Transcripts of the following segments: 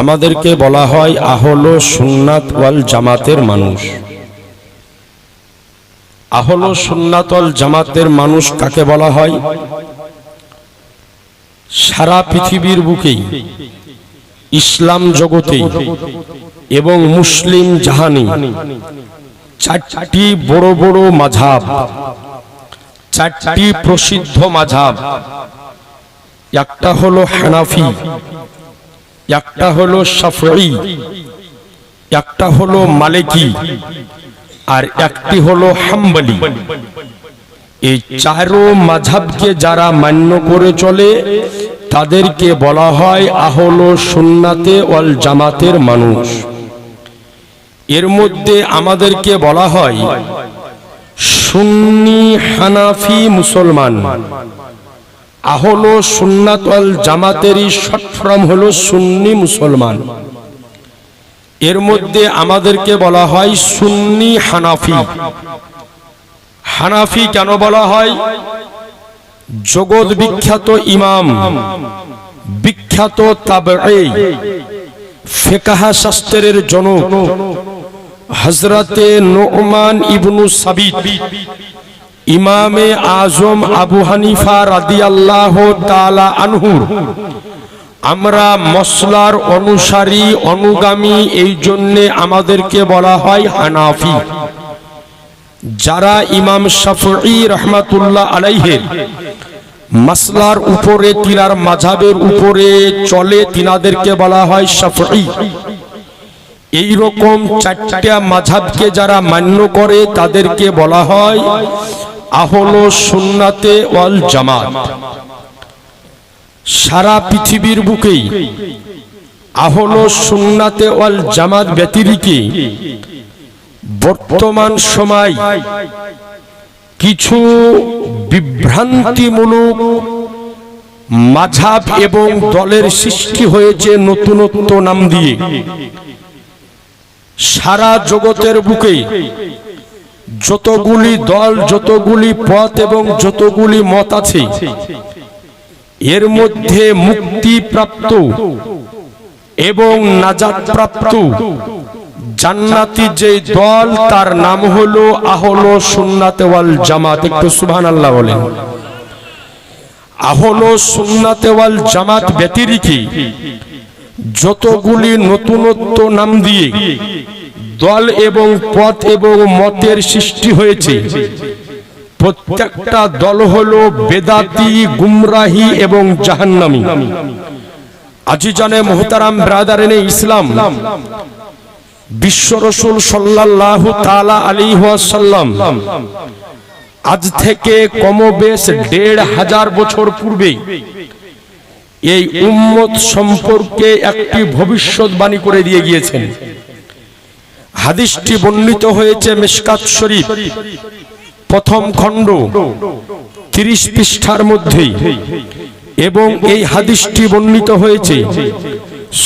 আমাদেরকে বলা হয় আহলো সুন্নাত ওয়াল জামাতের মানুষ। আহলো সুন্নাত ওয়াল জামাতের মানুষ কাকে বলা হয়? সারা পৃথিবীর বুকেই, ইসলাম জগতে এবং মুসলিম জাহানি, চারটি বড় বড় মাঝাব, চারটি প্রসিদ্ধ মাঝাব। একটা হলো হানাফি একটা হলো শাফঈ, একটা হলো মালিকি, আর একটি হলো হাম্বলি। এই চারো মাঝাবকে যারা মান্য করে চলে, তাদেরকে বলা হয় আহলো সুন্নাতে ওয়াল জামাতের মানুষ। এর মধ্যে আমাদেরকে বলা হয় সুন্নি হানাফি মুসলমান। আহলো সুন্নাত ওয়াল জামাতেরই শর্ট ফর্ম হলো সুন্নি মুসলমান। এর মধ্যে আমাদেরকে বলা হয় সুন্নি হানাফি। হানাফি কেন বলা হয়? জগৎ বিখ্যাত ইমাম, বিখ্যাত তাবঈ, ফিকহা শাস্ত্রের জনক, হযরতে নোমান ইবনু সাবিত। ইমামে আজম আবু হানিফা রাদিয়াল্লাহু তাআলা আনহুর। আমরা মসলার অনুসারী, অনুগামী এই জন্যে আমাদেরকে বলা হয় হানাফি। যারা ইমাম শাফঈ রহমাতুল্লাহ আলাইহের মাসলার উপরে তিনার মাঝাবের উপরে চলে, তিনাদেরকে বলা হয় শাফঈ। এই রকম চারটা মাঝাবকে যারা মান্য করে, তাদেরকে বলা হয় আহলো সুন্নাতে ওয়াল জামাত। সারা পৃথিবীর বুকেই আহলো সুন্নাতে ওয়াল জামাত ব্যতিরিকে। বর্তমান সময় কিছু বিভ্রান্তিমূলক মাঝাব এবং দলের সৃষ্টি হয়েছে নতুনত্ব নাম দিয়ে। সারা জগতের বুকে যতগুলি দল, যতগুলি পথ এবং যতগুলি মত আছে, এর মধ্যে মুক্তিপ্রাপ্ত এবং নাজাত প্রাপ্ত জান্নাতি যে দল, তার নাম হলো আহলো সুন্নাতে ওয়াল জামাত। একটু সুবহান আল্লাহ বলেন। আহলো সুন্নাতে ওয়াল জামাত ব্যতিরিকে, যতগুলি নতুনত্ব নাম দিয়ে দল এবং পথ এবং মতের সৃষ্টি হয়েছে। প্রত্যেকটা দল হলো বেদাতি, গুমরাহি এবং জাহান্নামি। আজি জানে মোহতারাম ব্রাদারেনে ইসলাম। বিশ্ব রসুল সাল্লাল্লাহু তাআলা আলাইহি ওয়াসাল্লাম। আজ থেকে কমবেশ দেড় হাজার বছর পূর্বে এই উম্মত সম্পর্কে একটি ভবিষ্যৎবাণী করে দিয়ে গিয়েছেন। হাদিসটি বর্ণিত হয়েছে মিশকাত শরীফ। প্রথম খণ্ড, তিরিশ পৃষ্ঠার মধ্যেই। এবং এই হাদিসটি বর্ণিত হয়েছে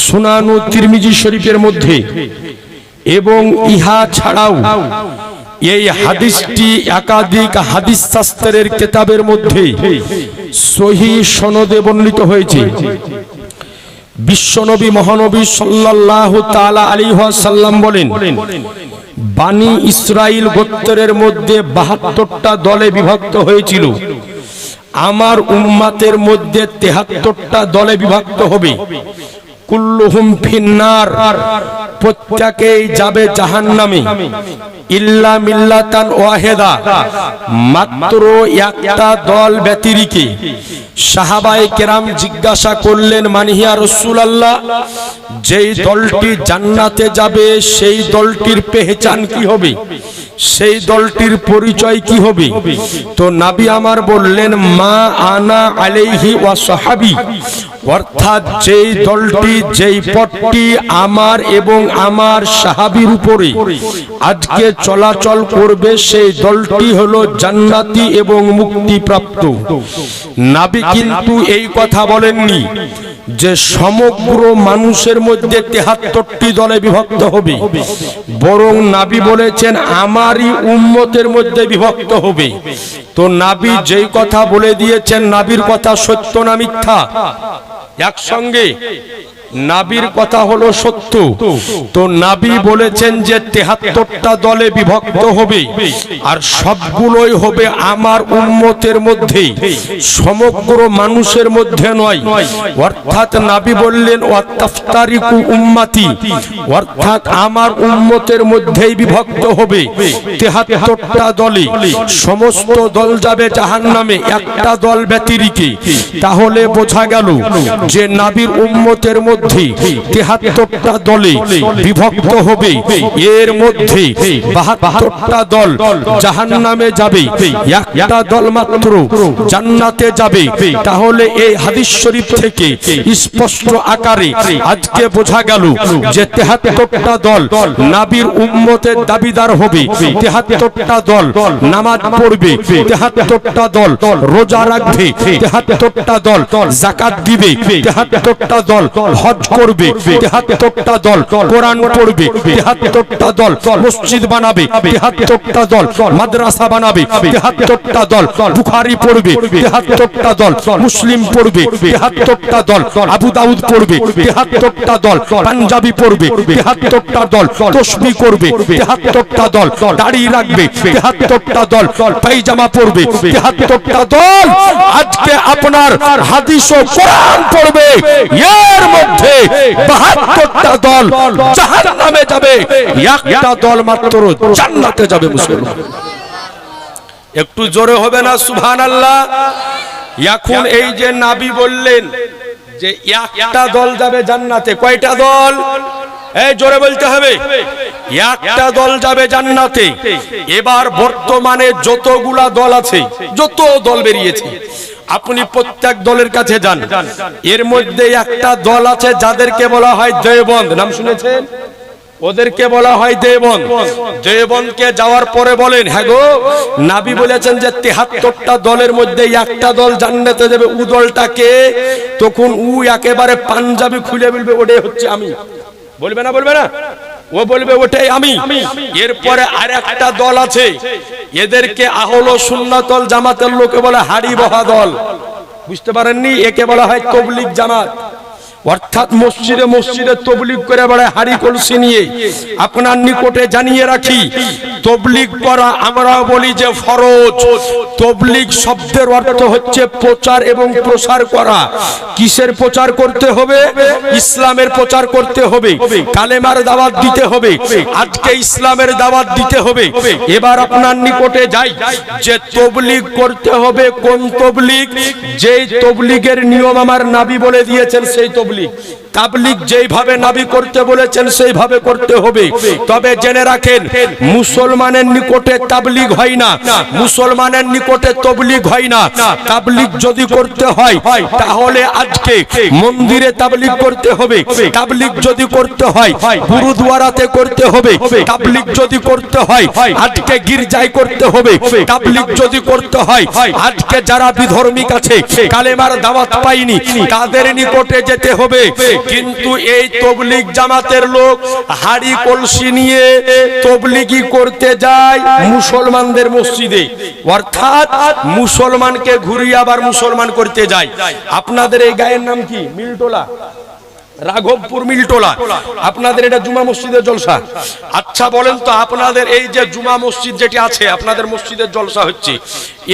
সুনানু তিরমিজি শরীফের মধ্যে। এবং ইহা ছাড়াও এই হাদিসটি একাধিক হাদিস শাস্ত্রের কেতাবের মধ্যে সহি সনদে বর্ণিত হয়েছে। বিশ্বনবী মহানবী সাল্লাল্লাহু তাআলা আলাইহি ওয়াসাল্লাম বলেন বাণী ইসরাইল গোত্রের মধ্যে 72টা দলে বিভক্ত হয়েছিল। আমার উম্মাতের মধ্যে 73টা দলে বিভক্ত হবে। কুল্লুহুম ফিন্নার। প্রত্যেকেই যাবে জাহান্নামে। ইল্লা মিল্লাতান ওয়াহেদা। মাত্র একটা দল ব্যতিরিকে। সাহাবায়ে কেরাম জিজ্ঞাসা করলেন মানিহিয়া রাসূলুল্লাহ, যেই দলটি জান্নাতে যাবে, সেই দলটির পেহচান কি হবে? সেই দলটির পরিচয় কি হবে? তো নাবি আমার বললেন, মা আনা আলাইহি ওয়া সাহাবি। অর্থাৎ যেই দলটি, যেই পথটি আমার এবং আমার সাহাবির উপরে আজকে চলাচল করবে, সেই দলটি হলো জান্নাতি এবং মুক্তিপ্রাপ্ত। নাবি কিন্তু এই কথা বলেননি যে সমগ্র মানুষের মধ্যে তেহাত্তরটি দলে বিভক্ত হবে, বরং নাবি বলেছেন আমারই উম্মতের মধ্যে বিভক্ত হবে। তো নাবি যেই কথা বলে দিয়েছেন, নাবির কথা সত্য না মিথ্যা? একসঙ্গে নাবির কথা হলো সত্য। তো নাবি বলেছেন যে তেহাত্তরটা দলে বিভক্ত হবে আর সবগুলোই হবে আমার উন্মতের মধ্যে। সমগ্র মানুষের মধ্যে নয়। অর্থাৎ নাবি বললেন, ওয়াত্তাফতারিকু উম্মাতি। অর্থাৎ আমার উম্মতের মধ্যেই বিভক্ত হবে তেহাত্তরটা দলে। সমস্ত দল যাবে জাহান্নামে, একটা দল ব্যতিরিকে। তাহলে বোঝা গেল যে নাবির উম্মতের মধ্যে তেহাত্তরটা দলে বিভক্ত হবে। এর মধ্যে বাহাত্তরটা দল জাহান্নামে যাবে। একটা দল মাত্র জান্নাতে যাবে। তাহলে এই হাদিস শরীফ থেকে স্পষ্ট আকারে আজকে বোঝা গেল যে তেহাত্তরটা দল নাবির উম্মতের দাবিদার হবে। তেহাত্তরটা দল নামাজ পড়বে। তেহাত্তরটা দল রোজা রাখবে। তেহাত্তরটা দল জাকাত দিবে। তেহাত্তরটা দল হজ করবে তেহাত্তরটা দল কোরআন পড়বে তেহাত্তরটা দল মসজিদ বানাবে তেহাত্তরটা দল মাদ্রাসা বানাবে তেহাত্তরটা দল বুখারি পড়বে তেহাত্তরটা দল মুসলিম পড়বে তেহাত্তরটা দল আবু দাউদ পড়বে তেহাত্তরটা দল পাঞ্জাবি পড়বে তেহাত্তরটা দল তসবি করবে তেহাত্তরটা দল দাড়ি রাখবে তেহাত্তরটা দল পাইজামা পড়বে তেহাত্তরটা দল আজকে আপনার হাদিস ও কোরআন পড়বে এর মধ্যে বাহাত্তরটা দল জাহান্নামে যাবে। একটা দল মাত্র জান্নাতে যাবে মুসলমান একটু জোরে হবে না সুবহান আল্লাহ এখন এই যে নাবি বললেন যে একটা দল যাবে জান্নাতে কয়টা দল? এই জোরে বলতে হবে। একটা দল যাবে জান্নাতে। এবার বর্তমানে যতগুলা দল আছে যত দল বেরিয়েছে আপনি প্রত্যেক দলের কাছে যান। এর মধ্যে একটা দল আছে যাদেরকে বলা হয় দেবন্দ নাম শুনেছেন? ওদেরকে বলা হয় দেবন দেবনকে যাওয়ার পরে বলেন হ্যাঁ গো, নাবি বলেছেন যে তেহাত্তরটা দলের মধ্যে একটা দল জান্নাতে যাবে। উ দলটাকে তখন উ একেবারে পাঞ্জাবি খুলে বলবে, ওটাই হচ্ছে আমি। বলবে না বলবে না? ও বলবে ওটাই আমি। এরপরে আর একটা দল আছে। এদেরকে আহলো সুন্নাতল জামাতের লোকে বলে হাড়ি বহা দল। বুঝতে পারেননি? একে বলা হয় তবলিক জামাত। অর্থাৎ মসজিদে মসজিদে তবলিক করে বেড়ায় হাড়ি কলসি নিয়ে। আপনার নিকটে জানিয়ে রাখি তবলিগ করা আমরা বলি যে ফরজ। তবলিগ শব্দের অর্থ হচ্ছে প্রচার এবং প্রসার করা। কিসের প্রচার করতে হবে? ইসলামের প্রচার করতে হবে। কালেমার দাওয়াত দিতে হবে। আজকে ইসলামের দাওয়াত দিতে হবে। এবার আপনার নিকটে যাই। যে তবলিগ করতে হবে কোন তবলিগ? যেই তবলিগের নিয়ম আমার নাবি বলে দিয়েছেন সেই তবলিগ। তাবলিগ যেইভাবে নাবি করতে বলেছেন সেইভাবে করতে হবে। তবে জেনে রাখেন মুসলমানের নিকটে তাবলিগ হয় না। মুসলমানের নিকটে তবলিগ হয় না। তাবলিগ যদি করতে হয়, তাহলে আজকে মন্দিরে তাবলিগ করতে হবে। তাবলিগ যদি করতে হয়, গুরুদুয়ারাতে করতে হবে। তাবলিগ যদি করতে হয়, আজকে গির্জায় করতে হবে। তাবলিগ যদি করতে হয়, আজকে যারা বিধর্মিক আছে, কালেমার দাওয়াত পাইনি তাদের নিকটে যেতে হবে। কিন্তু এই তবলিগ জামাতের লোক হাড়ি কলসি নিয়ে তবলিগি করতে যায় মুসলমানদের মসজিদে। অর্থাৎ মুসলমানকে ঘুরিয়ে আবার মুসলমান করতে যায়। আপনাদের এই গায়ের নাম কি? মিলটোলা। রাঘবপুর মিলটোলা। আপনাদের এটা জুমা মসজিদের জলসা। আচ্ছা বলেন তো আপনাদের এই যে জুমা মসজিদ যেটি আছে, আপনাদের মসজিদের জলসা হচ্ছে।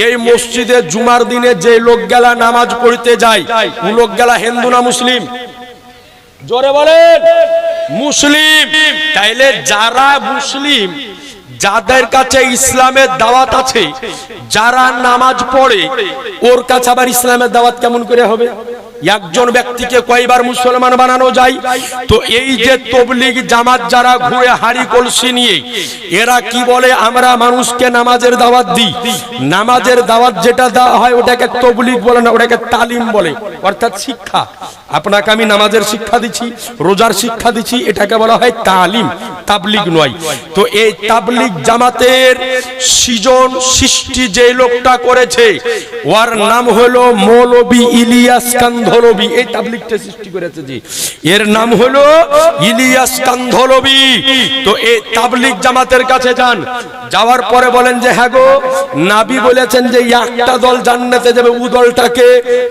এই মসজিদে জুমার দিনে যে লোক গেলা নামাজ পড়তে যায়, ও লোক গেলা হিন্দু না মুসলিম? জোরে বলেন, মুসলিম। তাইলে যারা মুসলিম যাদের কাছে ইসলামের দাওয়াত আছে, যারা নামাজ পড়ে, ওর কাছে আবার ইসলামের দাওয়াত কেমন করে হবে? একজন ব্যক্তিকে কয়বার মুসলমান বানানো যায়? তো এই যে তবলিগ জামাত যারা ঘুরে হাড়ি কলসি নিয়ে, এরা কি বলে? আমরা মানুষকে নামাজের দাওয়াত দিই। নামাজের দাওয়াত যেটা দেওয়া হয়, ওটাকে তবলিগ বলে না, ওটাকে তালিম বলে। অর্থাৎ শিক্ষা। আপনাকে আমি নামাজের শিক্ষা দিচ্ছি, রোজার শিক্ষা দিচ্ছি, এটাকে বলা হয় তালিম, তাবলিগ নয়। তো এই তাবলিগ জামাতের সৃজন সৃষ্টি যে লোকটা করেছে, ওর নাম হলো মৌলবী ইলিয়াস কান্ধলবি এই তাবলিগটা সৃষ্টি করেছে জি। এর নাম হলো ইলিয়াস কান্ধলবি তো এই তাবলিগ জামাতের কাছে যান। যাওয়ার পরে বলেন যে হ্যাঁ গো, নাবি বলেছেন যে একটা দল জান্নাতে যাবে। ও দলটাকে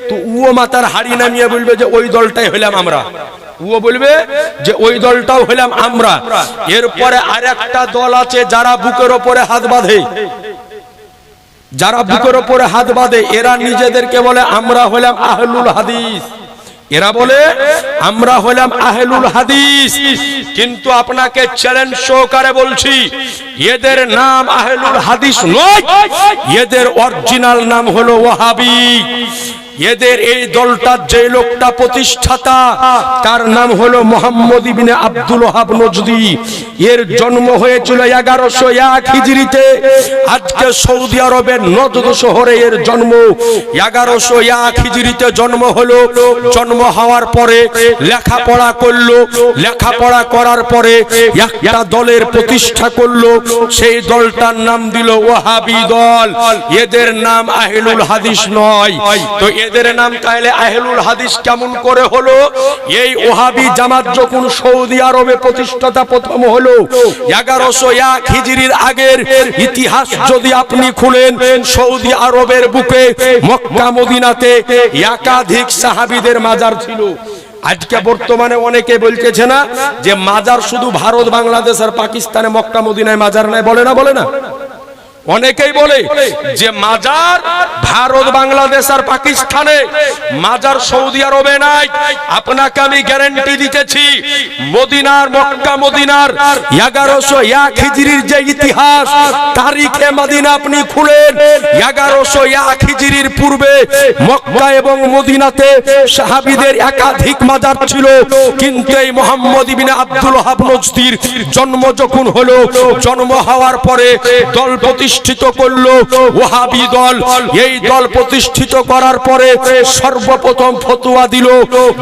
তো ও মাতার হাড়ি নামিয়ে বলবে যে, ওই দলটাই হইলাম আমরা। ও বলবে যে, ওই দলটাও হলাম আমরা। এরপরে আর একটা দল আছে যারা বুকের ওপরে হাত বাঁধে। যারা বুকের ওপরে হাত বাঁধে এরা নিজেদেরকে বলে আমরা হলাম আহলুল হাদিস। এরা বলে আমরা হলাম আহলুল হাদিস। কিন্তু আপনাকে চ্যালেঞ্জ সহকারে বলছি এদের নাম আহলুল হাদিস নয় এদের অরিজিনাল নাম হলো ওয়াহাবি। এদের এই দলটার যে লোকটা প্রতিষ্ঠাতা, তার নাম হলো মোহাম্মদ ইবিনে আব্দুল ওহাব নজদি। এর জন্ম হয়েছিল এগারোশো এক হিজড়িতে। আজকে সৌদি আরবের নজদ শহরে এর জন্ম। এগারোশো এক হিজড়িতে জন্ম হলো। জন্ম হওয়ার পরে লেখাপড়া করল। লেখাপড়া করার পরে একটা দলের প্রতিষ্ঠা করল। সেই দলটার নাম দিল ওয়াহাবি দল। এদের নাম আহিলুল হাদিস নয়। তো এদের নাম তাহলে আহলুল হাদিস কেমন করে হলো? এই ওহাবি জামাত যখন সৌদি আরবে প্রতিষ্ঠাতা প্রথম হলো, এগারোশো এক হিজরির আগের ইতিহাস যদি আপনি খুলেন, সৌদি আরবের বুকে মক্কা মদিনাতে একাধিক সাহাবিদের মাজার ছিল। আজকে বর্তমানে অনেকে বলতেছে না যে মাজার শুধু ভারত, বাংলাদেশ আর পাকিস্তানে মক্কা মদিনায় মাজার নাই, বলে না বলে না? অনেকেই বলে যে মাজার ভারত, বাংলাদেশ আর পাকিস্তানে, মাজার সৌদি আরবে নাই। আপনাকে আমি গ্যারান্টি দিতেছি, মদিনার মক্কা, মদিনার এগারোশো এক হিজড়ির যে ইতিহাস, তারিখে মদিনা আপনি খুলেন। এগারোশো এক হিজড়ির পূর্বে মক্কা এবং মদিনাতে সাহাবিদের একাধিক মাজার ছিল। কিন্তু এই মোহাম্মদ ইবিন আব্দুল হাব নজদির জন্ম যখন হলো, জন্ম হওয়ার পরে দল প্রতিষ্ঠিত করল ওহাবি দল। এই দল প্রতিষ্ঠিত করার পরে সর্বপ্রথম ফতোয়া দিল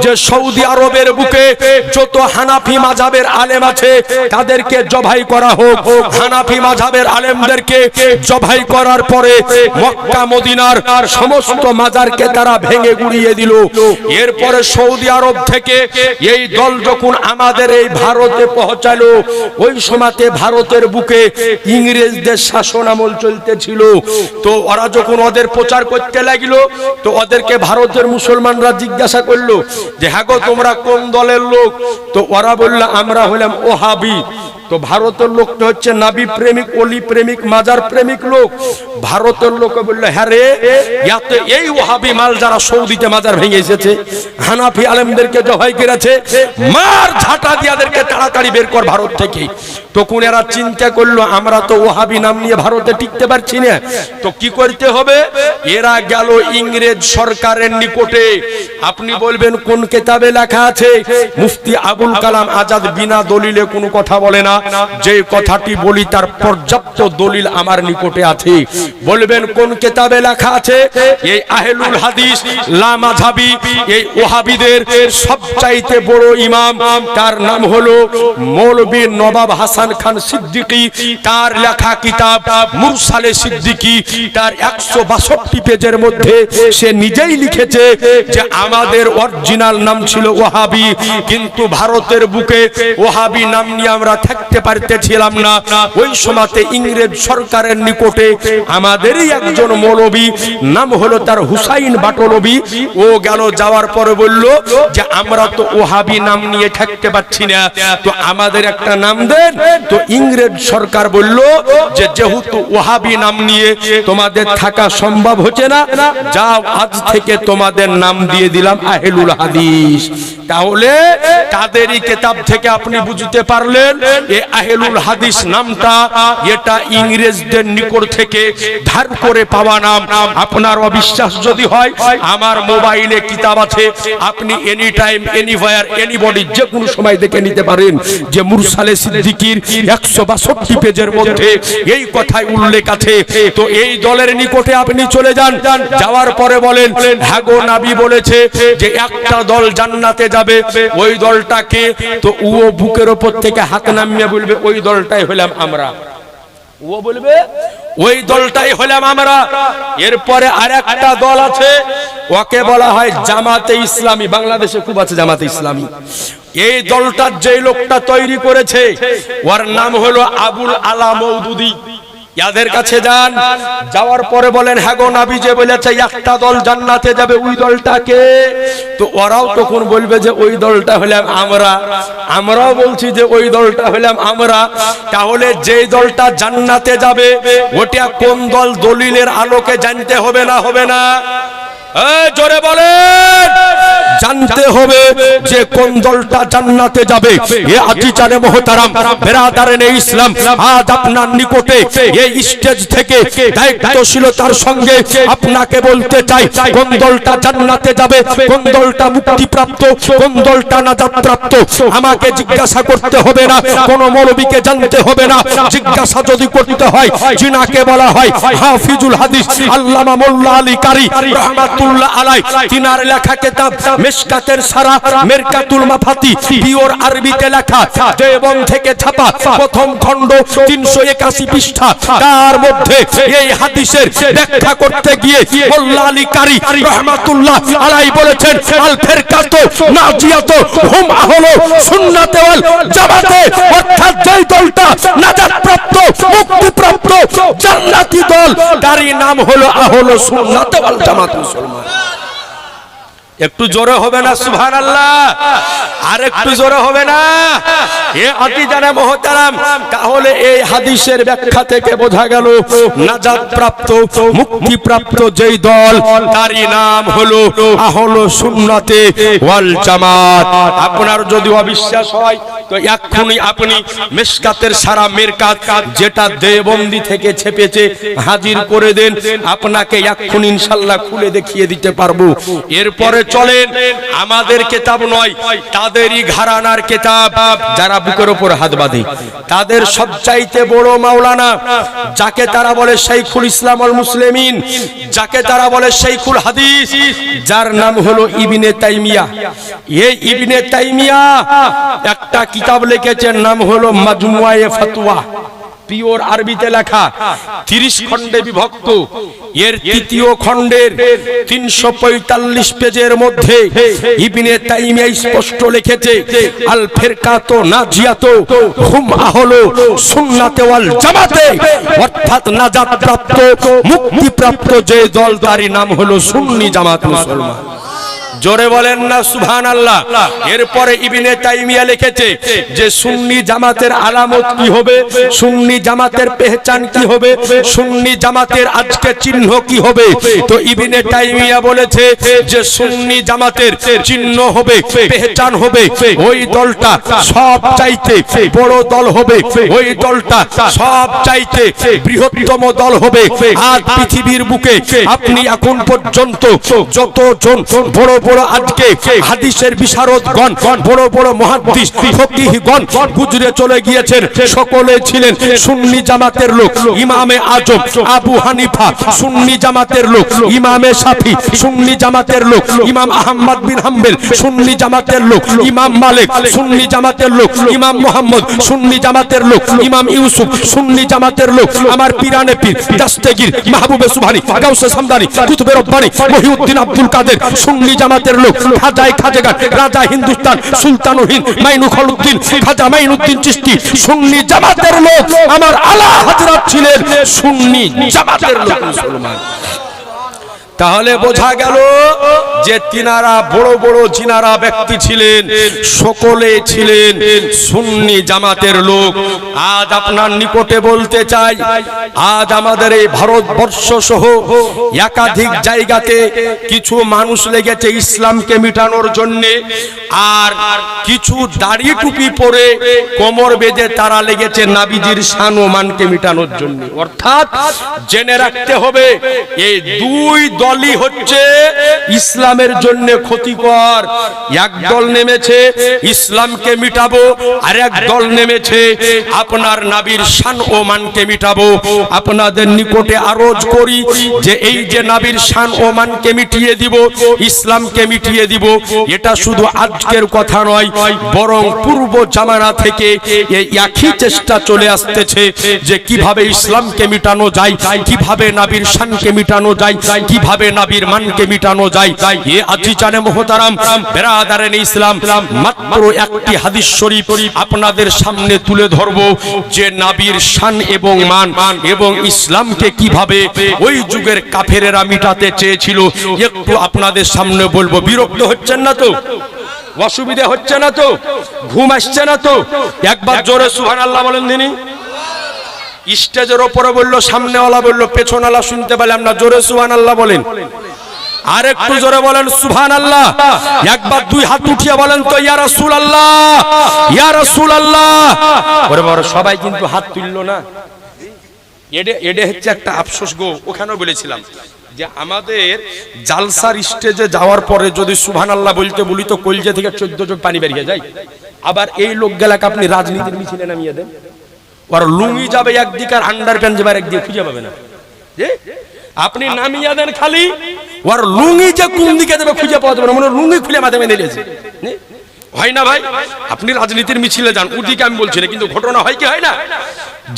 যে সৌদি আরবের বুকে যত হানাফি মাঝাবের আলেম আছে, তাদেরকে জবাই করা হোক। হানাফি মাঝাবের আলেমদেরকে জবাই করার পরে মক্কা, মদিনার সমস্ত মাজারকে তারা ভেঙে গুড়িয়ে দিল। এরপরে সৌদি আরব থেকে এই দল যখন আমাদের এই ভারতে পৌঁছালো, ওই সময়তে ভারতের বুকে ইংরেজদের শাসন আমল চলতেছিল। তো ওরা যখন ওদের প্রচার করতে লাগিল, তো ওদেরকে ভারতের মুসলমানরা জিজ্ঞাসা করল, যে হ্যাঁ তোমরা কোন দলের লোক? তো ওরা বলল, আমরা হলাম ওহাবি। তো ভারতের লোকটা হচ্ছে নাবি প্রেমিক, অলি প্রেমিক, মাজার প্রেমিক লোক। ভারতের লোক বলল হ্যাঁ রে এই ওহাবি মাল যারা সৌদিতে মাজার ভেঙে এসেছে। হানাফি আলেমদেরকে জবাই করেছে মার ঝাঁটা দিয়াদেরকে তাড়াতাড়ি বের কর ভারত থেকে। তখন এরা চিন্তা করল, আমরা তো ওহাবি নাম নিয়ে ভারতে টিকতে পারছি না। তো কি করতে হবে? এরা গেল ইংরেজ সরকারের নিকটে। আপনি বলবেন, কোন কেতাবে লেখা আছে? মুফতি আবুল কালাম আজাদ বিনা দলিলে কোনো কথা বলে না। যে কথাটি বলি তার পর্যাপ্ত দলিল আমার নিকটে আছে। বলবেন, কোন কেতাবে লেখা আছে? এই আহলুল হাদিস লামাঝাবি এই ওহাবিদের সবচাইতে বড় ইমাম, তার নাম হলো মৌলবী নবাব হাসান খান সিদ্দিকী। তার লেখা কিতাব মুরসালে সিদ্দিকী। তার একশো বাষট্টি পেজের মধ্যে সে নিজেই লিখেছে যে, আমাদের অরিজিনাল নাম ছিল ওহাবি কিন্তু ভারতের বুকে ওহাবি নাম নিয়ে আমরা থাকতে পারতেছিলাম না। ওই সময়তে ইংরেজ সরকারের নিকটে আমাদেরই একজন মৌলবী, নাম হলো তার হুসাইন বাটলবি। ও গেল যাওয়ার পরে বলল যে, আমরা তো ওহাবি নাম নিয়ে থাকতে পারছি না। তো আমাদের একটা নাম দেন। তো ইংরেজ সরকার বলল যে, যেহেতু ওহাবি নাম নিয়ে তোমাদের থাকা সম্ভব হচ্ছে না, যাও আজ থেকে তোমাদের নাম দিয়ে দিলাম আহেলুল হাদিস। তাহলে তাদেরই কেতাব থেকে আপনি বুঝতে পারলেন এ আহেলুল হাদিস নামটা এটা ইংরেজদের নিকট থেকে ধার করে পাওয়া নাম। আপনার অবিশ্বাস যদি হয়, আমার মোবাইলে কিতাব আছে, আপনি এনি টাইম এনিওয়ার এনিবডি যে কোনো সময় দেখে নিতে পারেন যে মুরসালে সিদ্দিকির একশো বাষট্টি পেজের মধ্যে এই কথাই উল্লেখ আছে। তো এই দলের নিকটে আপনি চলে যান। যাওয়ার পরে বলেন হ্যাগো নাবি বলেছে যে একটা দল জান্নাতে যাবে। ওই দলটাকে তো ও বুকের ওপর থেকে হাত নামিয়ে বলবে, ওই দলটাই হলাম আমরা। ও বলবে, ওই দলটাই হলাম আমরা। এরপরে আর একটা দল আছে, ওকে বলা হয় জামাতে ইসলামী। বাংলাদেশে খুব আছে জামাতে ইসলামী। এই দলটার যে লোকটা তৈরি করেছে, ওর নাম হলো আবুল আলা মৌদুদি। ইয়াদের কাছে যান। যাওয়ার পরে বলেন হ্যাঁ গো নাবি যে বলেছে, একটা দল জান্নাতে যাবে, ওই দলটাকে তো ওরাও তখন বলবে যে, ওই দলটা হলাম আমরা। আমরাও বলছি যে, ওই দলটা হলাম আমরা। তাহলে যেই দলটা জান্নাতে যাবে, ওটা কোন দল দলিলের আলোকে জানতে হবে না হবে না? জোরে জানতে হবে যে কোন দলটা জান্নাতে যাবে। এ মোহতারাম বেরাদারেন ইসলাম। আজ আপনার নিকটে এই স্টেজ থেকে দায়িত্বশীলতার সঙ্গে আপনাকে বলতে চাই, কোন দলটা জান্নাতে যাবে, কোন দলটা মুক্তিপ্রাপ্ত, কোন দলটা নাজাত প্রাপ্ত আমাকে জিজ্ঞাসা করতে হবে না, কোন মৌলবীকে জানতে হবে না। জিজ্ঞাসা যদি করতে হয়, জিনাকে বলা হয় হাফিজুল হাদিস, আল্লামা মোল্লা আলী কারি রহমাতুল্লাহ আলাই তিনার লেখা কিতাব মিশকাতের সারা, মেরকাতুল মাফাতি, পিওর আরবিতে লেখা দেবন থেকে ছাপা, প্রথম খণ্ড 381 পৃষ্ঠা। তার মধ্যে এই হাদিসের ব্যাখ্যা করতে গিয়ে মোল্লা আলী কারি রহমাতুল্লাহ আলাই বলেছেন, আল ফিরকাতু নাজিয়াতু, হুম আহলু সুন্নাতে ওয়াল জামাতে, অর্থাৎ যেই দলটা নাজাত প্রাপ্ত মুক্তি জান্নাতি দল, তারই নাম হলো আহলু সুন্নাতে ওয়াল জামাত মুসলমান। much. একটু জোরে হবে না সুভান আল্লাহ আর একটু জোরে হবে না। এ অতি জানে মহতারাম তাহলে এই হাদিসের ব্যাখ্যা থেকে বোঝা গেল নাজাত প্রাপ্ত মুক্তি প্রাপ্ত যেই দল তারই নাম হলো আহলো সুন্নাতে ওয়াল জামাত। আপনার যদি অবিশ্বাস হয় তো এক্ষুনি আপনি মেশকাতের সারা মেরকাত যেটা দেবন্দি থেকে ছেপেছে হাজির করে দেন। আপনাকে এক্ষুনি ইনশাল্লাহ খুলে দেখিয়ে দিতে পারব। এরপরে চলেন, আমাদের কেতাব নয়, তাদেরই ঘরানার কেতাব, যারা বুকের ওপর হাত বাঁধে। তাদের সবচাইতে বড় মাওলানা, যাকে তারা বলে শাইখুল ইসলাম আল মুসলিমিন, যাকে তারা বলে শাইখুল হাদিস, যার নাম হলো ইবিনে তাইমিয়া। এই ইবিনে তাইমিয়া একটা কিতাব লিখেছেন, নাম হলো মাজমুয়ায়ে ফাতোয়া পিওর আরবিতে লেখা, তিরিশ খণ্ডে বিভক্ত, এর তৃতীয় খণ্ডের তিনশো পঁয়তাল্লিশ পেজের মধ্যে ইবিনে তাইমিয়া স্পষ্ট লিখেছে, আল ফেরকাতো নাজিয়াতো হুম আহলো সুন্নাতে ওয়াল জামাতে, অর্থাৎ নাজাত প্রাপ্ত মুক্তি যে দল তারই নাম হলো সুন্নি জামাত মুসলমান। জোরে বলেন না সুবহান আল্লাহ এরপরে ইবিনে তাইমিয়া লিখেছে যে, সুন্নি জামাতের আলামত কি হবে? সুন্নি জামাতের পেহচান কি হবে? সুন্নি জামাতের আজকে চিহ্ন কি হবে? তো ইবিনে তাইমিয়া বলেছে যে, সুন্নি জামাতের চিহ্ন হবে, পেহচান হবে, ওই দলটা সব চাইতে বড় দল হবে, ওই দলটা সব চাইতে বৃহত্তম দল হবে। আজ পৃথিবীর বুকে আপনি এখন পর্যন্ত যতজন বড় বড় আজকে হাদিসের বিশারদগণ, বড় বড় মহাদিস, ফকিহগণ গুজরে চলে গিয়েছেন। সকলে ছিলেন সুন্নি জামাতের লোক, ইমামে আজম, আবু হানিফা, সুন্নি জামাতের লোক, ইমামে শাফি সুন্নি জামাতের লোক, ইমাম আহমদ বিন হাম্বেল, সুন্নি জামাতের লোক, ইমাম মালিক, সুন্নি জামাতের লোক, ইমাম মোহাম্মদ, সুন্নি জামাতের লোক, ইমাম ইউসুফ, সুন্নি জামাতের লোক, আমার পিরানে পীর, দাস্তেগীর, মাহবুবে সুবহানি, গাউসে সামদানি, কুতুবে রব্বানি, মহিউদ্দিন আব্দুল কাদের, সুন্নি জামাতের লোক, খাজাই খাজেগার, রাজা হিন্দুস্তান, সুলতানুহীন মাইনু খলুদ্দিন খাজা মাইনুদ্দিন চিস্তি সুন্নি জামাতের লোক, আমার আলা হাজরাত ছিলেন সুন্নি জামাতের লোক মুসলমান। তাহলে বোঝা গেল যে তিনারা বড় বড় জিনারা ব্যক্তি ছিলেন, সকলে ছিলেন সুন্নি জামাতের লোক। আজ আপনার নিকটে বলতে চাই, আজ আমাদের এই ভারতবর্ষ সহ একাধিক জায়গাতে কিছু মানুষ লেগেছে ইসলামকে মিটানোর জন্য, আর কিছু দাড়ি টুপি পরে কোমর বেঁধে তারা লেগেছে নাবিজির শান ও মানকে মিটানোর জন্য। অর্থাৎ জেনে রাখতে হবে, এই দুই দলই হচ্ছে ইসলামের জন্য ক্ষতিকর। এক দল নেমেছে, ইসলামকে মিটাবো আর এক দল নেমেছে, আপনার নাবির শান ও মানকে মিটাবো। আপনাদের নিকটে আরজ করি যে এই যে নাবির শান ও মানকে মিটিয়ে দিব, ইসলামকে মিটিয়ে দিব, এটা শুধু আজকের কথা নয়, বরং পূর্ব জামানা থেকে এই একই চেষ্টা চলে আসতেছে যে কীভাবে ইসলামকে মিটানো যায়, কীভাবে নাবির শানকে মিটানো যায়, কীভাবে নাবির মানকে মিটানো যায়। এ আজি জানে মোহতারাম বেরাদারেন ইসলাম, মাত্র একটি হাদিস শরীফ আপনাদের সামনে তুলে ধরব যে নাবির শান এবং মান এবং ইসলামকে কীভাবে ওই যুগের কাফেরেরা মিটাতে চেয়েছিল, একটু আপনাদের সামনে বলব। বিরক্ত হচ্ছেন না তো? অসুবিধা হচ্ছে না তো? ঘুম আসছে না তো? একবার জোরে সুহান আল্লাহ বলেন দিনী স্টেজের ওপরে বলল, সামনেওয়ালা বলল, পেছনওয়ালা শুনতে পেলাম না, জোরে সুহান আল্লাহ বলেন। আর একটু জোরে বলেন সুহান আল্লাহ একবার দুই হাত উঠিয়ে বলেন তো, ইয়া রসুল আল্লাহ ইয়া রসুল আল্লাহ ওরে বাবা সবাই কিন্তু হাত তুলল না। এডে এডে হচ্ছে একটা আফসোস গো, ওখানেও বলেছিলাম যে আমাদের জালসার স্টেজে যাওয়ার পরে যদি সুবহান আল্লাহ বলতে বলি তো কলজে থেকে চোদ্দ চোখ পানি বেরিয়ে যায়। আবার এই লোক গেলাকে আপনি রাজনীতির মিছিলে নামিয়ে দেন। ওর লুঙ্গি যাবে একদিকে আর আন্ডার প্যান্ট যাবে একদিকে খুঁজে পাবে না। আপনি নামিয়ে দেন খালি ওর লুঙ্গি যে কোন দিকে দেবে খুঁজে পাওয়া যাবে না। মনে লুঙ্গি খুলে মাথায় বেঁধে নিয়েছে। হয় না ভাই? আপনি রাজনীতির মিছিলে যান। ওদিকে আমি বলছি না, কিন্তু ঘটনা হয় কি, হয় না?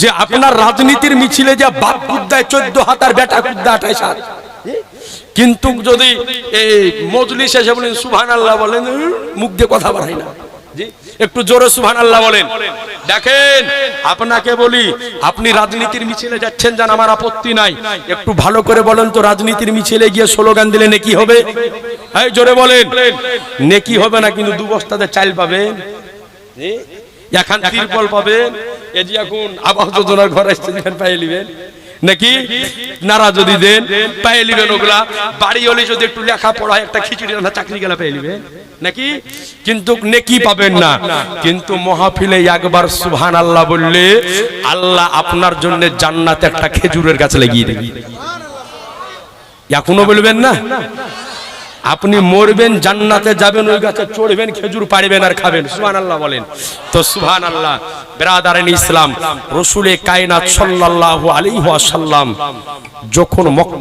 যে আপনার রাজনীতির মিছিলে যে বাপ কুদ্দায় চোদ্দ হাতার বেটা কুদ্দা আঠাইশ হাত। কিন্তু যদি এই মজলিস এসে বলেন সুবহান আল্লাহ বলেন, মুখ দিয়ে কথা বাড়াই না। একটু জোরে সুবহান আল্লাহ বলেন। দেখেন, আপনাকে বলি, আপনি রাজনীতির মিছিলে যাচ্ছেন যান, আমার আপত্তি নাই। একটু ভালো করে বলেন তো, রাজনীতির মিছিলে গিয়ে স্লোগান দিলে নেকি হবে? এই জোরে বলেন। নেকি হবে না, কিন্তু দু বস্তাতে চাল পাবেন এখন তিরপল পাবেন এই যে এখন আবাস যোজনার ঘর আসছে পাইয়ে নিবেন। নাকি? নারা যদি দেন পাইয়ে নিবেন ওগুলা। বাড়ি হলে যদি একটু লেখা পড়া একটা খিচুড়ি রান্না চাকরি গেলা পেয়ে নিবেন নাকি? কিন্তু নেকি পাবেন না। কিন্তু মহাফিলে একবার সুহান আল্লাহ বললে, আল্লাহ আপনার জন্য জান্নাতে একটা খেজুরের গাছ লাগিয়ে দেবে। এখনও বলবেন না? আপনি মরবেন জান্নাতে যাবেন ওই গাছে চড়বেন খেজুর পাড়বেন আর খাবেন। সুহান আল্লাহ বলেন। তো সুহান আল্লাহ বেরাদারেন ইসলাম রসুলে কায়নাত সাল্লাহ আলী ওয়াসাল্লাম যখন মক্কা